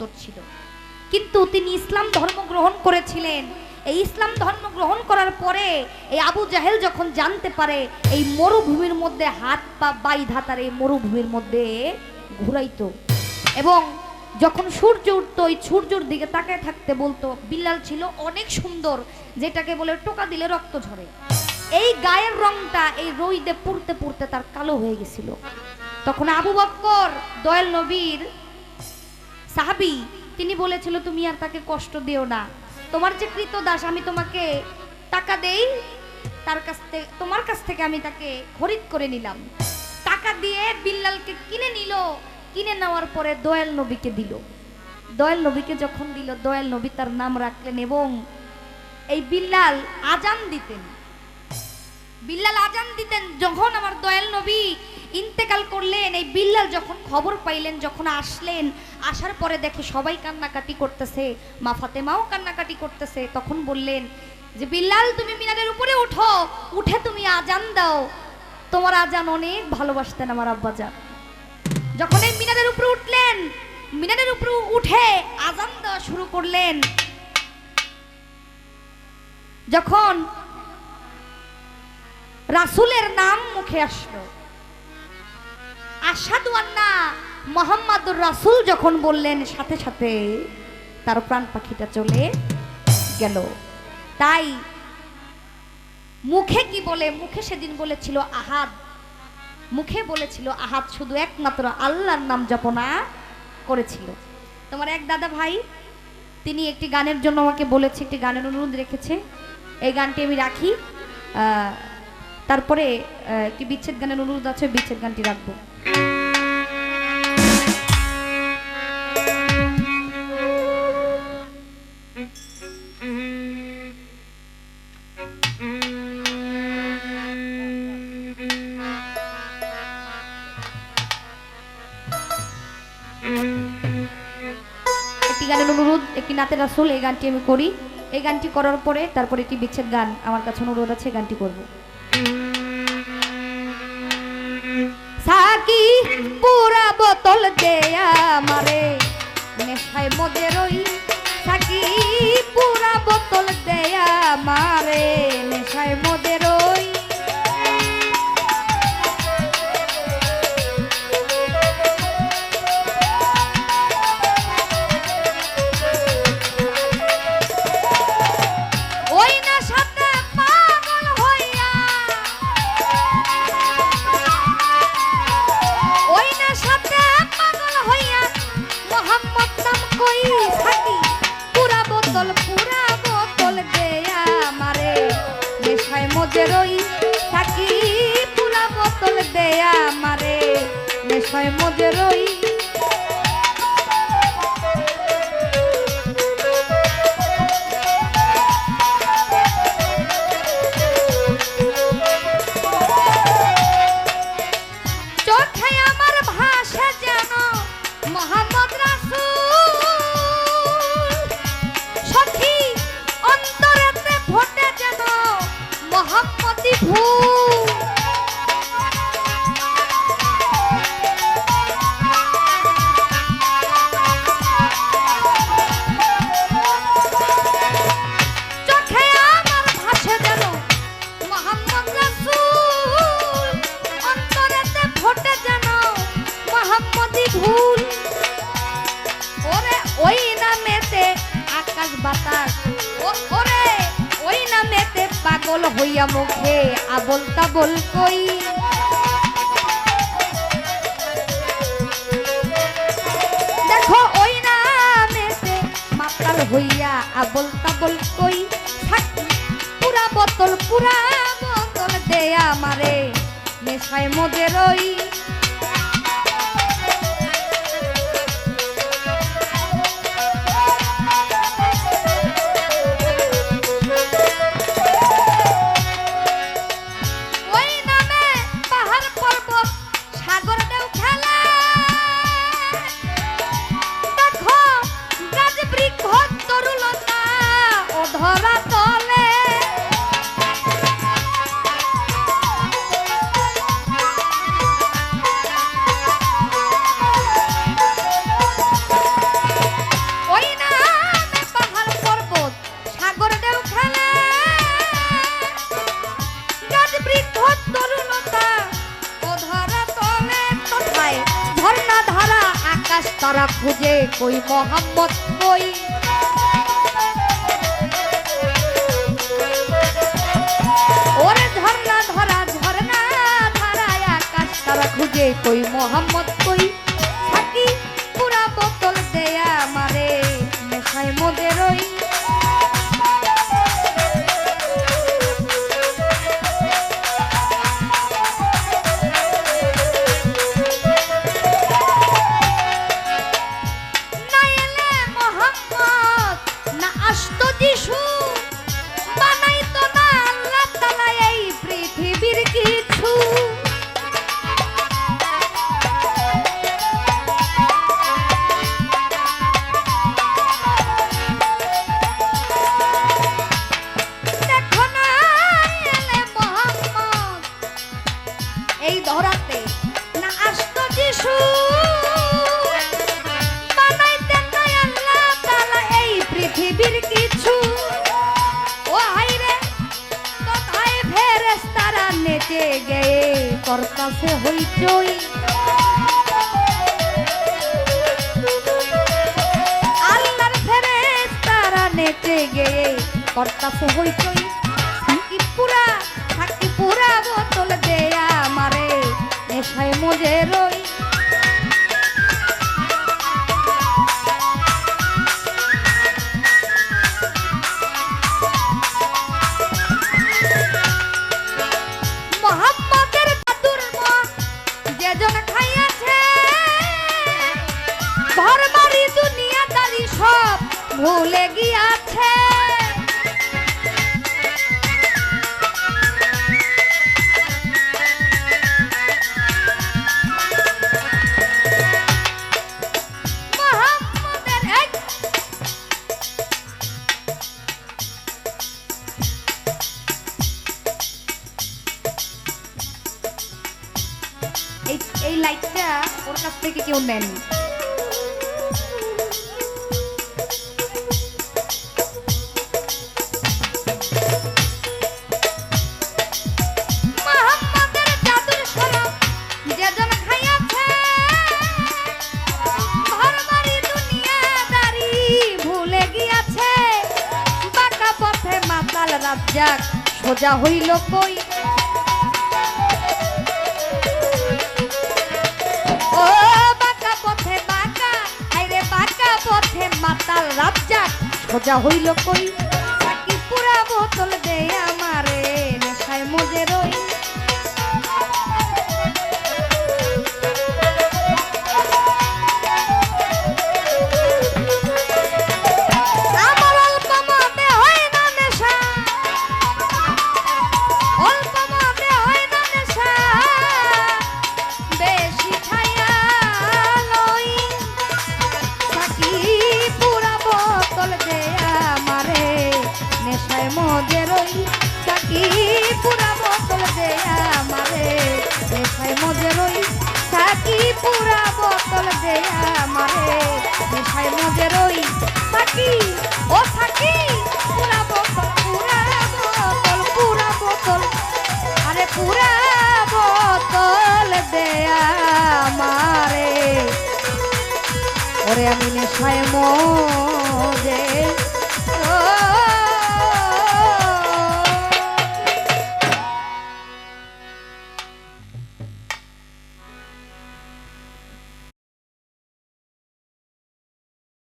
সুন্দর ছিল। কিন্তু তিনি ইসলাম ধর্ম গ্রহণ করেছিলেন। এই ইসলাম ধর্ম গ্রহণ করার পরে এই আবু জাহেল যখন জানতে পারে, এই মরুভূমির মধ্যে হাত পা বাইধা তার এই মরুভূমির মধ্যে ঘুরাইতো এবং যখন সূর্য উঠতো, ওই সূর্যর দিকে তাকায় থাকতে বলতো, বিল্লাল ছিল অনেক সুন্দর, যেটাকে বলে টোকা দিলে রক্ত ঝরে। এই গায়ের রংটা, এই রইদে পুড়তে পুড়তে তার কালো হয়ে গেছিল। তখন আবু বক্কর, দয়াল নবীর সাহাবি, তিনি বলেছিল, তুমি আর তাকে কষ্ট দিও না। তোমার যে কৃত দাস আমি তোমাকে টাকা দেই, তার কাছ থেকে তোমার কাছ থেকে আমি তাকে খরিদ করে নিলাম। টাকা দিয়ে বিল্লালকে কিনে নিল। কিনে নেওয়ার পরে দয়াল নবীকে দিল। দয়াল নবীকে যখন দিল, দয়াল নবী তার নাম রাখলেন এবং এই বিল্লাল আজান দিতেন। বিল্লাল আজান দিতেন যখন আমার দয়াল নবী ইন্তেকাল করলেন, এই বিল্লাল যখন খবর পাইলেন, যখন আসলেন, আসার পরে দেখে সবাই কান্নাকাটি করতেছে। মা ফাতেমাও কান্নাকাটি করতেছে। তখন বললেন, যে বিল্লাল, তুমি মিনারের উপরে উঠো। উঠে তুমি আজান দাও। তোমার আজান অনেক ভালোবাসতেন আমার আব্বাজান। যখন এই মিনারের উপরে উঠলেন, মিনারের উপরে উঠে আজান দেওয়া শুরু করলেন। যখন রাসূলের নাম মুখে আসলো আসাদু আন্না মোহাম্মদুর রাসূল যখন বললেন, সাথে সাথে তার প্রাণ পাখিটা চলে গেল। তাই মুখে কি বলে? মুখে সেদিন বলেছিল আহাদ। মুখে বলেছিল আহাদ, শুধু একমাত্র আল্লাহর নাম জপনা করেছিল। তোমার এক দাদা ভাই, তিনি একটি গানের জন্য আমাকে বলেছে, একটি গানের অনুরোধ রেখেছে। এই গানটি আমি রাখি। তারপরে একটি বিচ্ছেদ গানের অনুরোধ আছে, বিচ্ছেদ গানটি রাখব। গানের অনুরোধ, একটি নাতের রাসুল, এই গানটি আমি করি। এই গানটি করার পরে তারপরে একটি বিচ্ছেদ গান। আমার কাছে অনুরোধ আছে গানটি করব। সাকি পুরা বোতল দেয়া মারে নেশায় মদের ওই থাকি পুরা বোতল দেয়া মারে নেশায় নেশায় মজে রই। চোখে পাগল হইয়া মুখে আবল তাবল কই? দেখো ওই নামেতে মাতাল হইয়া আবল তাবল কই? পুরা বোতল পুরা বোতল দেয়া মারে নেশায় মদের ওই তারা খুঁজে কই মোহাম্মদ কই? ওরে ঝর্ণা ধরা ঝর্ণা ধারা, আকাশ তারা খুঁজে কই মোহাম্মদ কই? ফেরেশতারা নেচে গেয়ে করতাছে হইচই। আল্লাহর ফেরে তারা নেচে গেয়ে করতাছে হইচই। কি পুরা থাকি পুরা বোতল দেয়া ভুলে গিয়াছে। এই লাইটটা ওর কাছ থেকে কেউ নেন মাতাল রাজ্জাক সোজা হইল কই? ও বাঁকা পথে বাঁকা আইরে বাঁকা পথে মাতাল রাজ্জাক সোজা হইল কই? পুরা বোতল দে পুরা বোতল দে আমারে। নেশায় মজে রই থাকি, ও থাকি। পুরা বোতল পুরা বোতল পুরা বোতল। আরে পুরা বোতল মারে ওরে আমি নেশায় মন